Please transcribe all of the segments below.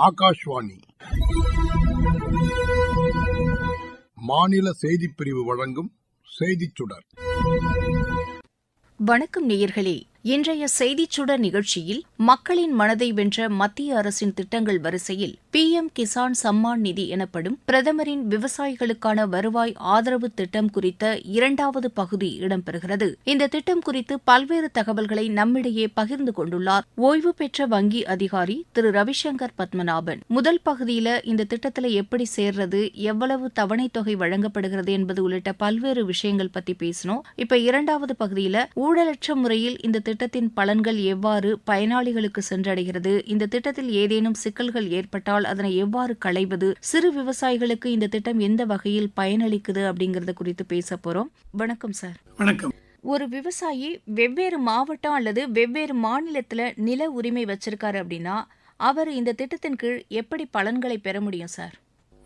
ஆகாஷ்வாணி. மாநில செய்திப் பிரிவு வழங்கும் செய்திச் சுடர் வணக்கம் நேயர்களே. இன்றைய செய்திச்சுடர் நிகழ்ச்சியில் மக்களின் மனதை வென்ற மத்திய அரசின் திட்டங்கள் வரிசையில் பிஎம் கிசான் சம்மான் நிதி எனப்படும் பிரதமரின் விவசாயிகளுக்கான வருவாய் ஆதரவு திட்டம் குறித்த இரண்டாவது பகுதி இடம்பெறுகிறது. இந்த திட்டம் குறித்து பல்வேறு தகவல்களை நம்மிடையே பகிர்ந்து கொண்டுள்ளார் ஓய்வு பெற்ற வங்கி அதிகாரி திரு. ரவிசங்கர் பத்மநாபன். முதல் பகுதியில இந்த திட்டத்தில் எப்படி சேர்றது எவ்வளவு தவணைத் தொகை வழங்கப்படுகிறது என்பது உள்ளிட்ட பல்வேறு விஷயங்கள் பத்தி பேசினோம். இப்ப இரண்டாவது பகுதியில ஊழலற்ற முறையில் இந்த திட்டத்தின் பலன்கள் எவ்வாறு பயனாளிகளுக்கு சென்றடைகிறது? இந்த திட்டத்தில் ஏதேனும் சிக்கல்கள் ஏற்பட்டால் அதனை எவ்வாறு களைவது? சிறு விவசாயிகளுக்கு இந்த திட்டம் எந்த வகையில் பயனளிக்குது அப்படிங்கறது குறித்து பேச போறோம். வணக்கம் சார். வணக்கம். ஒரு விவசாயி வெவ்வேறு மாவட்டம் அல்லது வெவ்வேறு மாநிலத்துல நில உரிமை வச்சிருக்காரு அப்படின்னா அவர் இந்த திட்டத்தின் கீழ் எப்படி பலன்களை பெற முடியும் சார்?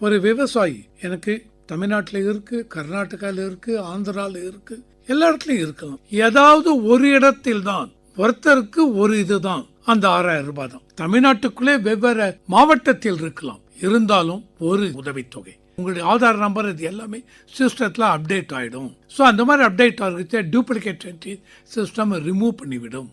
ஒரு விவசாயி எனக்கு தமிழ்நாட்டில் இருக்கு கர்நாடகாவில் இருக்கு ஆந்திரால இருக்கு எல்லா இடத்துலயும் இருக்கலாம். ஏதாவது ஒரு இடத்தில் தான் ஒருத்தருக்கு ஒரு இதுதான் அந்த ஆறாயிரம் ரூபாய் தான். தமிழ்நாட்டுக்குள்ளே வெவ்வேறு மாவட்டத்தில் இருக்கலாம். இருந்தாலும் ஒரு உதவித்தொகை. உங்களுடைய ஆதார் நம்பர் இது எல்லாமே சிஸ்டத்தில் அப்டேட் ஆகிடும் ஸோ அந்த மாதிரி அப்டேட் ஆகிறது டூப்ளிகேட் சிஸ்டம் ரிமூவ் பண்ணிவிடும்.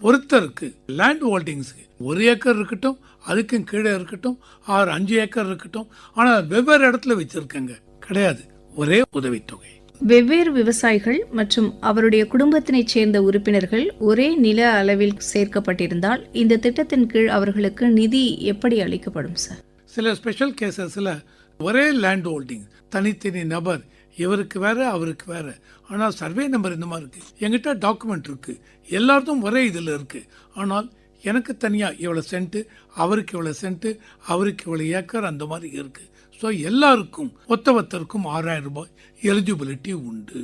ஒருத்தருக்கு லேண்ட் ஹோல்டிங்ஸுக்கு ஒரு ஏக்கர் இருக்கட்டும் அதுக்கும் கீழே இருக்கட்டும் ஆறு அஞ்சு ஏக்கர் இருக்கட்டும் ஆனால் வெவ்வேறு இடத்துல வச்சுருக்கங்க. கிடையாது. ஒரே உதவித்தொகை. வெவ்வேறு விவசாயிகள் மற்றும் அவருடைய குடும்பத்தினைச் சேர்ந்த உறுப்பினர்கள் ஒரே நில அளவில் சேர்க்கப்பட்டிருந்தால் இந்த திட்டத்தின் கீழ் அவர்களுக்கு நிதி எப்படி அளிக்கப்படும் சார்? சில ஸ்பெஷல் கேசஸில் ஒரே லேண்ட் ஹோல்டிங் தனித்தனி நபர் இவருக்கு வேற அவருக்கு வேற. ஆனால் சர்வே நம்பர் இந்த மாதிரி இருக்கு. எங்கிட்ட டாக்குமெண்ட் இருக்கு. எல்லாருக்கும் ஒரே இதில் இருக்கு. ஆனால் எனக்கு தனியாக இவ்வளோ சென்ட்டு அவருக்கு இவ்வளோ சென்ட்டு அவருக்கு இவ்வளோ ஏக்கர் அந்த மாதிரி இருக்குது ஸோ எல்லாருக்கும் ஒத்த ஒத்தருக்கும் ஆறாயிரம் ரூபாய் எலிஜிபிலிட்டி உண்டு.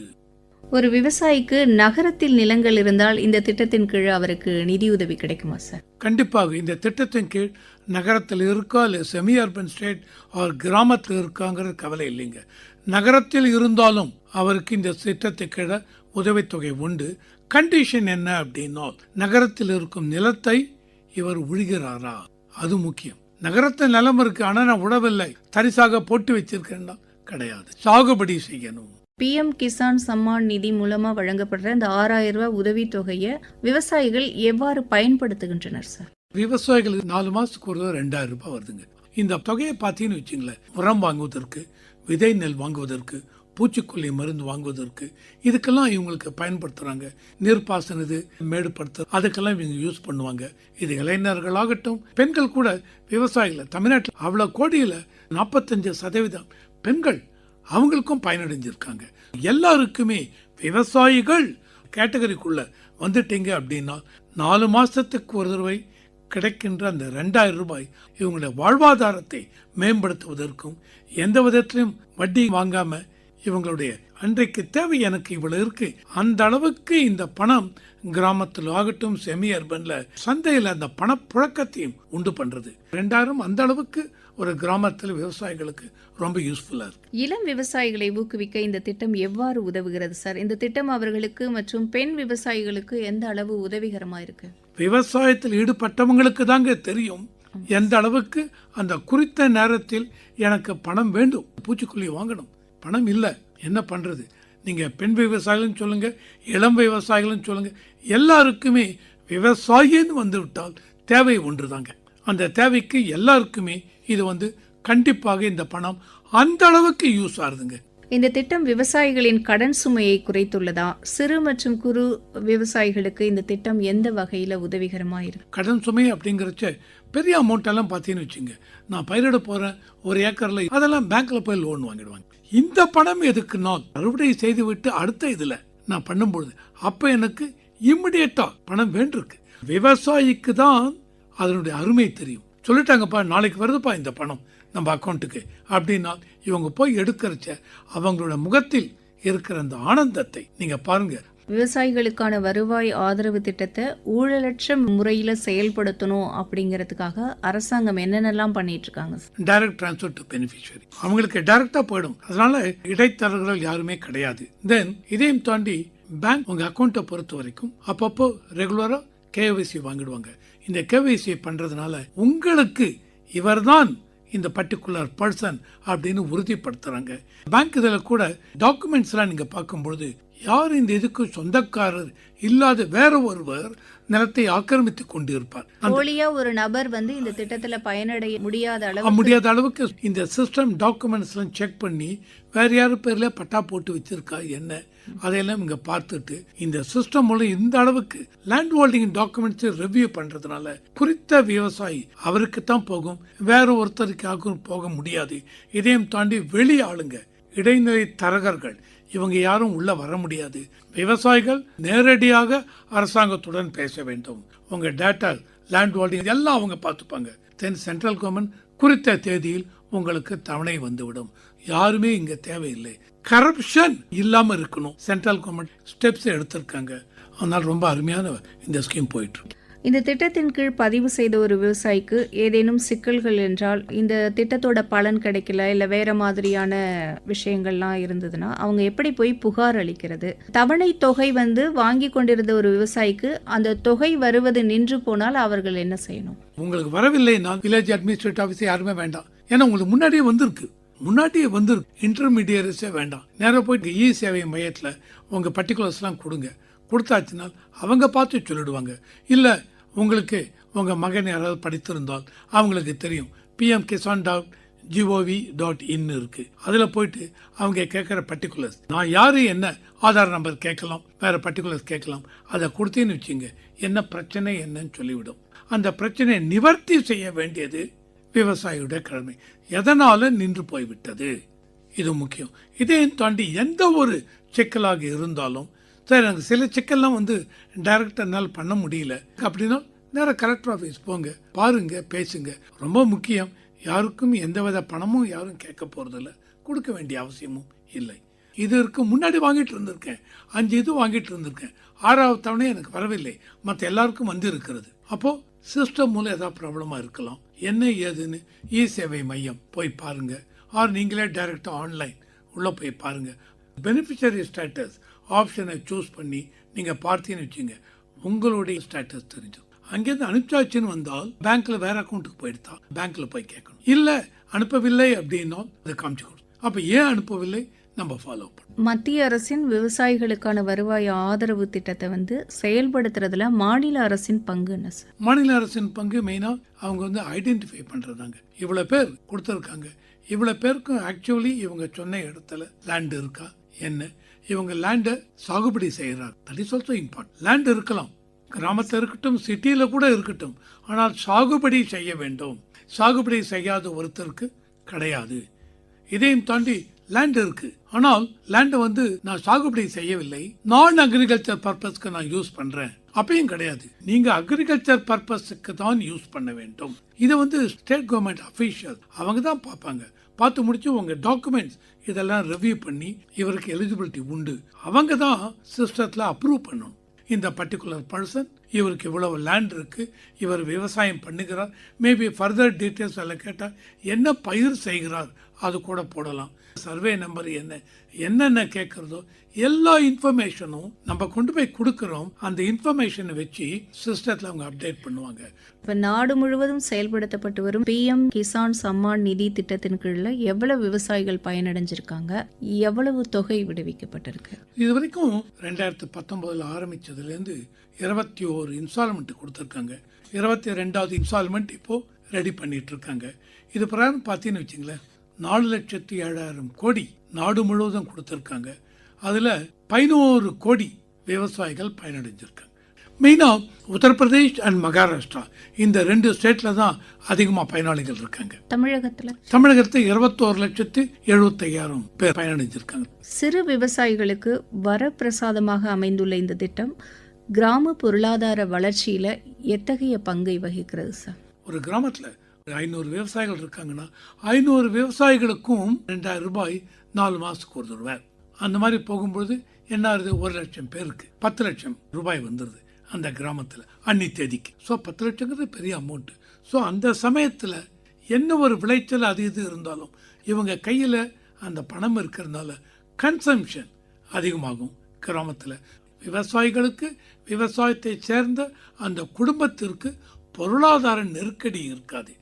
ஒரு விவசாயிக்கு நகரத்தில் நிலங்கள் இருந்தால் இந்த திட்டத்தின் கீழ் அவருக்கு நிதியுதவி கிடைக்குமா சார் கண்டிப்பாக இந்த திட்டத்தின் கீழ் நகரத்தில் இருக்கா இல்லை செமி அர்பன் ஸ்டேட் ஆர் கிராமத்தில் இருக்காங்கிறது கவலை இல்லைங்க. நகரத்தில் இருந்தாலும் அவருக்கு இந்த திட்டத்தை கீழே உதவித்தொகை உண்டு. கண்டிஷன் என்ன அப்படின்னா நகரத்தில் இருக்கும் நிலத்தை இவர் உழுகிறாரா? அது முக்கியம். நகரத்தில் நிலம் இருக்கு ஆனால் நான் உழவில்லை தரிசாக போட்டு வச்சிருக்கேன்னா கிடையாது. சாகுபடி செய்யணும். பிஎம் கிசான் சம்மான் நிதி மூலமா வழங்கப்படுற இந்த ஆறாயிரம் ரூபாய் உதவித்தொகையை விவசாயிகள் எவ்வாறு பயன்படுத்துகின்றனர் சார்? விவசாயிகளுக்கு நாலு மாசத்துக்கு ஒரு ரெண்டாயிரம் ரூபாய் வருதுங்க. இந்த தொகையை பார்த்தீங்கன்னு வச்சுங்களேன். உரம் வாங்குவதற்கு விதை நெல் வாங்குவதற்கு பூச்சிக்கொல்லி மருந்து வாங்குவதற்கு இதுக்கெல்லாம் இவங்களுக்கு பயன்படுத்துகிறாங்க நீர்ப்பாசன இது மேடுபடுத்த அதுக்கெல்லாம் இவங்க யூஸ் பண்ணுவாங்க. இது இளைஞர்களாகட்டும் பெண்கள் கூட விவசாயிகள் தமிழ்நாட்டில் அவ்வளோ கோடியில் நாற்பத்தஞ்சு சதவீதம் பெண்கள் அவங்களுக்கும் பயனடைஞ்சிருக்காங்க. எல்லாருக்குமே விவசாயிகள் கேட்டகரிக்குள்ள வந்துட்டீங்க அப்படின்னா நாலு மாதத்துக்கு ஒரு தடவை கிடைக்கின்ற அந்த ரெண்டாயிரம் ரூபாய் இவங்களுடைய வாழ்வாதாரத்தை மேம்படுத்துவதற்கும் எந்த விதத்திலும் வட்டி வாங்காமல் இவங்களுடைய அன்றைக்கு தேவை எனக்கு இவ்வளவு இருக்கு. அந்த அளவுக்கு இந்த பணம் கிராமத்தில் ஆகட்டும் செமி அர்பன்ல சந்தையில் அந்த பணப்புழக்கத்தையும் உண்டு பண்றது. ரெண்டாயிரம் அந்த அளவுக்கு ஒரு கிராமத்தில் விவசாயிகளுக்கு ரொம்ப யூஸ்ஃபுல்லா இருக்கு. இளம் விவசாயிகளை ஊக்குவிக்க இந்த திட்டம் எவ்வாறு உதவுகிறது சார் இந்த திட்டம் அவர்களுக்கு மற்றும் பெண் விவசாயிகளுக்கு எந்த அளவு உதவிகரமா இருக்கு? விவசாயத்தில் ஈடுபட்டவங்களுக்கு தாங்க தெரியும். எந்த அளவுக்கு அந்த குறித்த நேரத்தில் எனக்கு பணம் வேண்டும் பூச்சிக்கொல்லி வாங்கணும். பணம் இல்லை. என்ன பண்றது? நீங்க பெண் விவசாயிகளும் சொல்லுங்க இளம் விவசாயிகளும் சொல்லுங்க எல்லாருக்குமே விவசாயின்னு வந்து விட்டால் தேவை ஒன்றுதாங்க. அந்த தேவைக்கு எல்லாருக்குமே இது வந்து கண்டிப்பாக இந்த பணம் அந்த அளவுக்கு யூஸ் ஆகுதுங்க. இந்த திட்டம் விவசாயிகளின் கடன் சுமையை குறைத்துள்ளதா? சிறு மற்றும் குறு விவசாயிகளுக்கு இந்த திட்டம் எந்த வகையில உதவிகரமா இருக்கு? கடன் சுமை அப்படிங்கிறச்ச பெரிய அமௌண்ட்டெல்லாம் பார்த்தீங்கன்னு வச்சுங்க. நான் பயிரிட போகிறேன் ஒரு ஏக்கரில் அதெல்லாம் பேங்க்கில் போய் லோன் வாங்கிடுவாங்க. இந்த பணம் எதுக்குன்னா அறுவடை செய்து விட்டு அடுத்த இதில் நான் பண்ணும்பொழுது அப்போ எனக்கு இம்மிடியட்டாக பணம் வேண்டிருக்கு விவசாயிக்கு தான் அதனுடைய அருமை தெரியும். சொல்லிட்டாங்கப்பா நாளைக்கு வருதுப்பா இந்த பணம் நம்ம அக்கௌண்ட்டுக்கு அப்படின்னா இவங்க போய் எடுக்கிறச்ச அவங்களோட முகத்தில் இருக்கிற அந்த ஆனந்தத்தை நீங்கள் பாருங்கள் விவசாயிகளுக்கான வருவாய் ஆதரவு திட்டத்தை ஊழலற்ற முறையில் செயல்படுத்தணும் அப்படிங்கிறதுக்காக அரசாங்கம் என்னென்னலாம் பண்ணிட்டு இருக்காங்க டைரக்ட் ட்ரான்ஸ்ஃபர் டு பெனிஃபிஷரி அவங்களுக்கு டைரக்டா போயிடும். அதனால இடைத்தரகர்கள் யாருமே கிடையாது. தென் இதையும் தாண்டி பேங்க் உங்க அக்கௌண்ட்டை பொறுத்த வரைக்கும் அப்பப்போ ரெகுலரா கேவைசி வாங்கிடுவாங்க. இந்த கேஒய்சி பண்றதுனால உங்களுக்கு இவர்தான் இந்த பர்டிகுலர் பர்சன் அப்படின்னு உறுதிப்படுத்துறாங்க. பேங்க் இதில் கூட டாக்குமெண்ட்ஸ்லாம் நீங்கள் பார்க்கும்பொழுது யார் இந்த இதுக்கு சொந்தக்காரர் இல்லாத வேற ஒருவர் நிலத்தை ஆக்கிரமித்துக் கொண்டிருப்பார்? போலியா ஒரு நபர் வந்து இந்த திட்டத்துல பயனடைய முடியாத அளவு முடியாத அளவுக்கு இந்த சிஸ்டம் டாக்குமெண்ட்ஸ் எல்லாம் செக் பண்ணி வேற யாரு பேர்ல பட்டா போட்டு வச்சிருக்கா என்ன? அதையெல்லாம் இங்க பார்த்துட்டு இந்த சிஸ்டம் மூலம் இந்த அளவுக்கு லேண்ட் ஹோல்டிங் டாக்குமெண்ட்ஸ் ரிவ்யூ பண்றதுனால குறித்த விவசாயி அவருக்கு தான் போகும் வேற ஒருத்தருக்காக போக முடியாது. இதையும் தாண்டி வெளி ஆளுங்க இடைநிலை தரகர்கள் இவங்க யாரும் உள்ள வர முடியாது. விவசாயிகள் நேரடியாக அரசாங்கத்துடன் பேச வேண்டும். உங்க டேட்டா லேண்ட் ஹோல்டிங் எல்லாம் அவங்க பார்த்துப்பாங்க. தென் சென்ட்ரல் கவர்மெண்ட் குறித்த தேதியில் உங்களுக்கு தவணை வந்துவிடும். யாருமே இங்க தேவையில்லை. கரப்ஷன் இல்லாம இருக்கணும். சென்ட்ரல் கவர்மெண்ட் ஸ்டெப்ஸ் எடுத்திருக்காங்க. அதனால ரொம்ப அருமையான இந்த ஸ்கீம் போயிட்டு இருக்கு. இந்த திட்டத்தின் கீழ் பதிவு செய்த ஒரு விவசாயிக்கு ஏதேனும் சிக்கல்கள் என்றால் இந்த திட்டத்தோட பலன் கிடைக்கல இல்லை வேற மாதிரியான விஷயங்கள்லாம் இருந்ததுன்னா அவங்க எப்படி போய் புகார் அளிக்கிறது? தவணை தொகை வந்து வாங்கி கொண்டிருந்த ஒரு விவசாயிக்கு அந்த தொகை வருவது நின்று போனால் அவர்கள் என்ன செய்யணும்? உங்களுக்கு வரவில்லை நான் வில்லேஜ் அட்மினிஸ்ட்ரேட்டிவ் ஆஃபீஸ் யாருமே வேண்டாம். ஏன்னா உங்களுக்கு முன்னாடியே வந்திருக்கு. முன்னாடியே வந்திருக்கு. இன்டர்மீடியரிஸே வேண்டாம். நேராக போயிட்டு இ சேவை மையத்தில் உங்கள் பர்டிகுலர்ஸ்லாம் கொடுங்க. கொடுத்தாச்சுனால் அவங்க பார்த்து சொல்லிடுவாங்க. இல்லை உங்களுக்கு உங்கள் மகன் யாராவது படித்திருந்தால் அவங்களுக்கு தெரியும். PM Kisan dot G O V dot in இருக்கு. அதில் போயிட்டு அவங்க கேட்குற பர்டிகுலர்ஸ் நான் யார் என்ன ஆதார் நம்பர் கேட்கலாம் வேறு பர்டிகுலர்ஸ் கேட்கலாம். அதை கொடுத்தேன்னு வச்சுங்க என்ன பிரச்சனை என்னன்னு சொல்லிவிடும். அந்த பிரச்சனையை நிவர்த்தி செய்ய வேண்டியது விவசாயியுடைய கடமை. எதனால் நின்று போய்விட்டது? இது முக்கியம். இதையும் தாண்டி எந்த ஒரு சிக்கலாக இருந்தாலும் சார் எனக்கு சில சிக்கல்லாம் வந்து டைரக்டா என்னால் பண்ண முடியல. அப்படின்னா நேராக கலெக்டர் ஆஃபீஸ் போங்க பாருங்க பேசுங்க. ரொம்ப முக்கியம் யாருக்கும் எந்தவித பணமும் யாரும் கேட்க போகிறதில்ல கொடுக்க வேண்டிய அவசியமும் இல்லை. இதற்கு முன்னாடி வாங்கிட்டு இருந்திருக்கேன். அஞ்சு இது வாங்கிட்டு இருந்திருக்கேன். ஆறாவது தவணை எனக்கு வரவில்லை. மற்ற எல்லாருக்கும் வந்து இருக்கிறது அப்போ சிஸ்டம் மூலம் ஏதாவது ப்ராப்ளமாக இருக்கலாம். என்ன ஏதுன்னு இ சேவை மையம் போய் பாருங்க. ஆர் நீங்களே டைரக்டா ஆன்லைன் உள்ளே போய் பாருங்க. பெனிஃபிஷரி ஸ்டேட்டஸ் ஆப்ஷனை சூஸ் பண்ணி நீங்க பார்த்தீங்கன்னு வச்சுங்க உங்களுடைய ஸ்டேட்டஸ் தெரிஞ்சிடும். அங்கேருந்து அனுப்பிச்சாச்சுன்னு வந்தால் பேங்க்ல வேற அக்கௌண்ட்டுக்கு போயிடுதா பேங்க்ல போய் கேட்கணும். இல்ல அனுப்பவில்லை அப்படின்னா அதை காமிச்சு கொடுக்கும் அப்ப ஏன் அனுப்பவில்லை? நம்ம ஃபாலோ பண்ணணும். மத்திய அரசின் விவசாயிகளுக்கான வருவாய் ஆதரவு திட்டத்தை வந்து செயல்படுத்துறதுல மாநில அரசின் பங்கு என்ன சார் மாநில அரசின் பங்கு மெயினா அவங்க வந்து ஐடென்டிஃபை பண்றதாங்க இவ்வளவு பேர் கொடுத்துருக்காங்க. இவ்வளவு பேருக்கும் ஆக்சுவலி இவங்க சொன்ன இடத்துல லேண்ட் இருக்கா? என்ன? இவங்க லேண்டை சாகுபடி செய்கிறார். That is also important land இருக்கலாம். கிராமத்தில் இருக்கட்டும் சிட்டியில் கூட இருக்கட்டும். ஆனால் சாகுபடி செய்ய வேண்டும். சாகுபடி செய்யாத ஒருத்தருக்கு கிடையாது. இதையும் தாண்டி லேண்ட் இருக்கு. ஆனால் லேண்டை வந்து நான் சாகுபடி செய்யவில்லை. நான் அக்ரிகல்ச்சர் பர்பஸ்க்கு நான் யூஸ் பண்றேன். அப்பயும் கிடையாது. நீங்க அக்ரிகல்ச்சர் பர்பஸ்க்கு தான் யூஸ் பண்ண வேண்டும். இதை வந்து ஸ்டேட் கவர்மெண்ட் அஃபீஷியல் அவங்க தான் பார்ப்பாங்க. பார்த்து முடிச்சு உங்க டாக்குமெண்ட்ஸ் இதெல்லாம் ரிவ்யூ பண்ணி இவருக்கு எலிஜிபிலிட்டி உண்டு. அவங்க தான் சிஸ்டத்தில் அப்ரூவ் பண்ணணும். இந்த பர்டிகுலர் பர்சன் இவருக்கு இவ்வளவு லேண்ட் இருக்கு இவர் விவசாயம் பண்ணுகிறார். மேபி ஃபர்தர் டீட்டெயில்ஸ் எல்லாம் கேட்டால் என்ன பயிர் செய்கிறார் அது கூட போடலாம். சர்வே நம்பர் என்ன என்னென்ன கேட்குறதோ எல்லா இன்ஃபர்மேஷனும் நம்ம கொண்டு போய் கொடுக்குறோம். அந்த இன்ஃபர்மேஷனை வச்சு சிஸ்டத்தில் அவங்க அப்டேட் பண்ணுவாங்க. இப்ப நாடு முழுவதும் செயல்படுத்தப்பட்டு வரும் பிஎம் கிசான் சம்மான் நிதி திட்டத்தின் கீழ எவ்வளவு விவசாயிகள் பயனடைஞ்சிருக்காங்க? எவ்வளவு தொகை விடுவிக்கப்பட்டிருக்கு? இது வரைக்கும் ரெண்டாயிரத்து பத்தொன்பதுல ஆரம்பிச்சதுலேருந்து இருபத்தி ஓரு இன்ஸ்டால்மெண்ட் கொடுத்துருக்காங்க. இருபத்தி ரெண்டாவது இன்ஸ்டால்மெண்ட் இப்போ ரெடி பண்ணிட்டு இருக்காங்க. இது பிரகாரம் பார்த்தீங்கன்னு வச்சுங்களேன். நாலு லட்சத்தி ஏழாயிரம் கோடி நாடு முழுவதும் கொடுத்துருக்காங்க. அதில் பதினோரு கோடி விவசாயிகள் பயனடைஞ்சிருக்காங்க. மெயினாக உத்தரப்பிரதேஷ் அண்ட் மகாராஷ்டிரா இந்த ரெண்டு ஸ்டேட்டில் தான் அதிகமாக பயனாளிகள் இருக்காங்க. தமிழகத்துல? தமிழகத்தில் இருபத்தோரு லட்சத்து எழுபத்தையாயிரம் பேர் பயனடைஞ்சிருக்காங்க. சிறு விவசாயிகளுக்கு வரப்பிரசாதமாக அமைந்துள்ள இந்த திட்டம் கிராம பொருளாதார வளர்ச்சியில எத்தகைய பங்கை வகிக்கிறது சார்? ஒரு கிராமத்தில் ஐநூறு விவசாயிகள் இருக்காங்கன்னா ஐநூறு விவசாயிகளுக்கும் ரெண்டாயிரம் ரூபாய் நாலு மாதத்துக்கு ஒரு தடவை. அந்த மாதிரி போகும்பொழுது என்ன ஆகுது? ஒரு லட்சம் பேருக்கு பத்து லட்சம் ரூபாய் வந்துடுது அந்த கிராமத்தில் அன்னி தேதிக்கு. ஸோ பத்து லட்சங்கிறது பெரிய அமௌண்ட்டு ஸோ அந்த சமயத்தில் என்ன ஒரு விளைச்சல் அது இது இருந்தாலும் இவங்க கையில் அந்த பணம் இருக்கிறதுனால கன்சம்ஷன் அதிகமாகும் கிராமத்தில். விவசாயிகளுக்கு விவசாயத்தை சேர்ந்த அந்த குடும்பத்திற்கு பொருளாதார நெருக்கடி இருக்காது.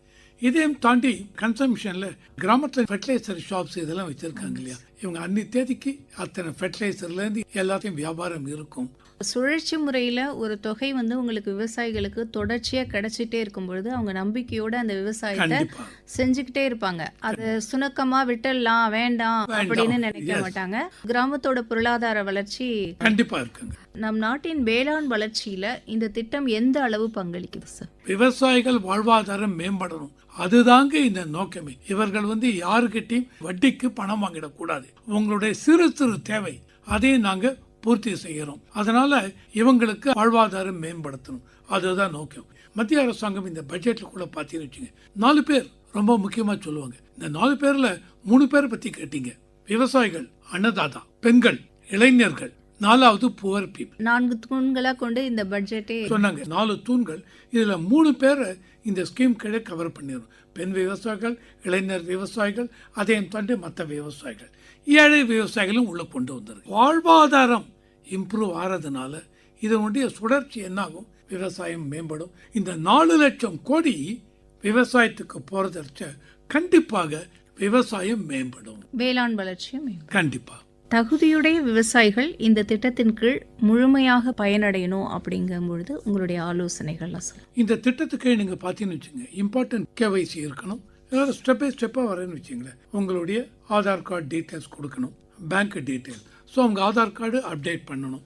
இதையும் தாண்டி கன்சம்ஷன்ல கிராமத்துல ஃபெர்டிலைசர் ஷாப்ஸ் இதெல்லாம் வச்சிருக்காங்க இல்லையா? இவங்க அன்னி தேதிக்கு அத்தனை ஃபெர்டிலைசர்ல இருந்து எல்லாத்தையும் வியாபாரம் இருக்கும். சுழற்சி முறையில ஒரு தொகை வந்து உங்களுக்கு விவசாயிகளுக்கு தொடர்ச்சியா கிடைச்சிட்டே இருக்கும் பொழுது அவங்க நம்பிக்கையோட அந்த விவசாயத்தை செஞ்சுக்கிட்டே இருப்பாங்க. அது சுணக்கமா விட்டுடலாம் வேண்டாம். அப்படின்னு நினைக்க. மாட்டாங்க. கிராமத்தோட பொருளாதார வளர்ச்சி கண்டிப்பா இருக்குங்க. நம் நாட்டின் வேளாண் வளர்ச்சியில இந்த திட்டம் எந்த அளவு பங்களிக்குது சார் விவசாயிகள் வாழ்வாதாரம் மேம்படணும். அதுதாங்க இந்த நோக்கமே. இவர்கள் வந்து யாருக்கிட்டையும் வட்டிக்கு பணம் வாங்கிடக்கூடாது. உங்களுடைய சிறு சிறு தேவை. அதை நாங்க பூர்த்தி செய்கிறோம். அதனால இவங்களுக்கு வாழ்வாதாரம் மேம்படுத்தணும். அதுதான் நோக்கம். மத்திய அரசாங்கம் இந்த பட்ஜெட்ல கூட பார்த்தீங்கன்னு வச்சுங்க நாலு பேர் ரொம்ப முக்கியமா சொல்லுவாங்க. இந்த நாலு பேர்ல மூணு பேரை பத்தி கேட்டீங்க. விவசாயிகள் அன்னதாதா பெண்கள் இளைஞர்கள் நாலாவது புவர் பீப்புள் நான்கு தூண்களா கொண்டு இந்த பட்ஜெட்டே சொன்னாங்க. நாலு தூண்கள். இதுல மூணு பேரை இந்த ஸ்கீம் கீழே கவர் பண்ணிடும் பெண் விவசாயிகள் இளைஞர் விவசாயிகள் அதையும் தாண்டி மற்ற விவசாயிகள். ஏழை விவசாயிகளும் உள்ள கொண்டு வந்திருக்கு. வாழ்வாதாரம் இம்ப்ரூவ் ஆறதுனால இதனுடைய சுழற்சி என்னாகும்? விவசாயம் மேம்படும். இந்த நாலு லட்சம் கோடி விவசாயத்துக்கு போறதற்க கண்டிப்பாக விவசாயம் மேம்படும். வேளாண் வளர்ச்சியும் மேம்படும். கண்டிப்பா. தகுதியுடைய விவசாயிகள் இந்த திட்டத்தின் கீழ் முழுமையாக பயனடையணும் அப்படிங்கும் பொழுது உங்களுடைய ஆலோசனைகள்லாம் சார் இந்த திட்டத்துக்கு நீங்க பார்த்தீங்கன்னு வச்சுங்க இம்பார்ட்டன்ட் கேவைசி இருக்கணும். ஏதாவது ஸ்டெப் பை ஸ்டெப்பாக வரேன்னு வச்சுங்களேன். உங்களுடைய ஆதார் கார்டு டீட்டெயில்ஸ் கொடுக்கணும். பேங்க் டீட்டெயில் ஸோ அவங்க ஆதார் கார்டு அப்டேட் பண்ணணும்.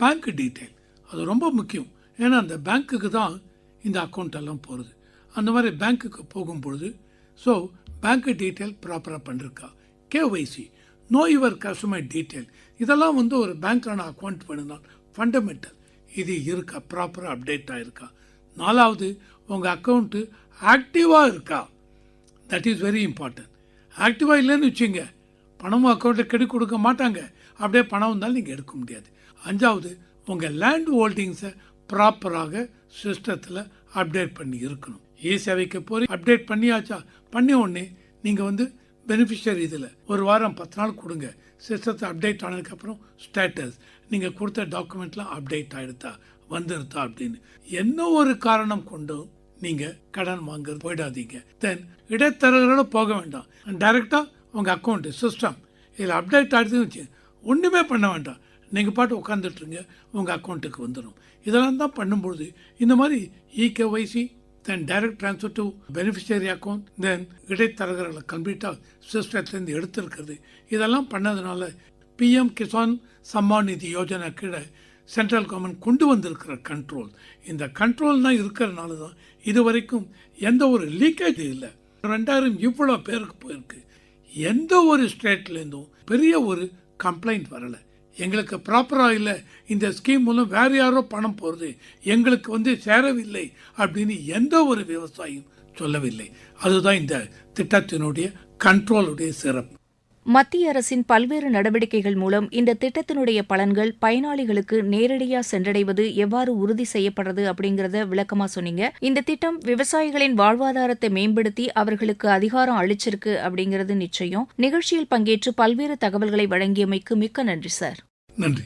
பேங்க் டீட்டெயில் அது ரொம்ப முக்கியம். ஏன்னா அந்த பேங்க்குக்கு தான் இந்த அக்கௌண்ட் எல்லாம் போகிறது அந்த மாதிரி பேங்க்குக்கு போகும்பொழுது ஸோ பேங்க் டீட்டெயில் ப்ராப்பராக பண்ணிருக்கா. KYC know your customer detail இதெல்லாம் வந்து ஒரு பேங்க்கான அக்கௌண்ட் பண்ணினால் ஃபண்டமெண்டல் இது இருக்கா? ப்ராப்பராக அப்டேட் ஆகிருக்கா நாலாவது உங்கள் அக்கௌண்ட்டு ஆக்டிவாக இருக்கா? தட் இஸ் வெரி இம்பார்ட்டன்ட் ஆக்டிவாக இல்லைன்னு வச்சுங்க. பணமும் அக்கௌண்ட்டில் கெடு கொடுக்க மாட்டாங்க. அப்படியே பணம் வந்தாலும் நீங்கள் எடுக்க முடியாது. அஞ்சாவது உங்கள் லேண்ட் ஹோல்டிங்ஸை ப்ராப்பராக சிஸ்டத்தில் அப்டேட் பண்ணி இருக்கணும். இ சேவைக்கு போய் அப்டேட் பண்ணியாச்சா? பண்ணி உடனே நீங்கள் வந்து பெனிஃபிஷியரி இதில் ஒரு வாரம் பத்து நாள் கொடுங்க. சிஸ்டத்தை அப்டேட் ஆனதுக்கப்புறம் ஸ்டேட்டஸ் நீங்கள் கொடுத்த டாக்குமெண்ட்லாம் அப்டேட் ஆகிடுதா வந்துருதா அப்படின்னு. என்ன ஒரு காரணம் கொண்டும் நீங்கள் கடன் வாங்க போயிடாதீங்க. தென் இடைத்தரகரோட போக வேண்டாம். டைரக்டா உங்கள் அக்கௌண்ட் சிஸ்டம் இதில் அப்டேட் ஆகிடுதுன்னு வச்சு ஒன்றுமே பண்ண வேண்டாம். நீங்கள் பாட்டு உட்காந்துட்ருங்க உங்கள் அக்கௌண்ட்டுக்கு வந்துடும் இதெல்லாம் தான் பண்ணும்பொழுது இந்த மாதிரி eKYC then direct transfer to beneficiary account then இடைத்தரகர்களை கம்ப்ளீட்டாக சிஸ்டத்துலேருந்து எடுத்திருக்கிறது. இதெல்லாம் பண்ணதுனால பிஎம் கிசான் சம்மான் நிதி யோஜனா கீழே சென்ட்ரல் கவர்மெண்ட் கொண்டு வந்திருக்கிற கண்ட்ரோல் இந்த கண்ட்ரோல் தான் இருக்கிறனால தான் இது வரைக்கும் எந்த ஒரு லீக்கேஜ் இல்லை. ரெண்டாயிரம் இவ்வளோ பேருக்கு போயிருக்கு. எந்த ஒரு ஸ்டேட்லேருந்தும் பெரிய ஒரு கம்ப்ளைண்ட் வரலை. எங்களுக்கு ப்ராப்பராக இல்லை. இந்த ஸ்கீம் மூலம் வேறு யாரோ பணம் போகிறது எங்களுக்கு வந்து சேரவில்லை அப்படின்னு எந்த ஒரு விவசாயியும் சொல்லவில்லை. அதுதான் இந்த திட்டத்தினுடைய கண்ட்ரோலுடைய சிறப்பு. மத்திய அரசின் பல்வேறு நடவடிக்கைகள் மூலம் இந்த திட்டத்தினுடைய பலன்கள் பயனாளிகளுக்கு நேரடியாக சென்றடைவது எவ்வாறு உறுதி செய்யப்படுறது அப்படிங்கறத விளக்கமா சொன்னீங்க. இந்த திட்டம் விவசாயிகளின் வாழ்வாதாரத்தை மேம்படுத்தி அவர்களுக்கு அதிகாரம் அளிச்சிருக்கு அப்படிங்கிறது நிச்சயம். நிகழ்ச்சியில் பங்கேற்று பல்வேறு தகவல்களை வழங்கியமைக்கு மிக்க நன்றி சார். நன்றி.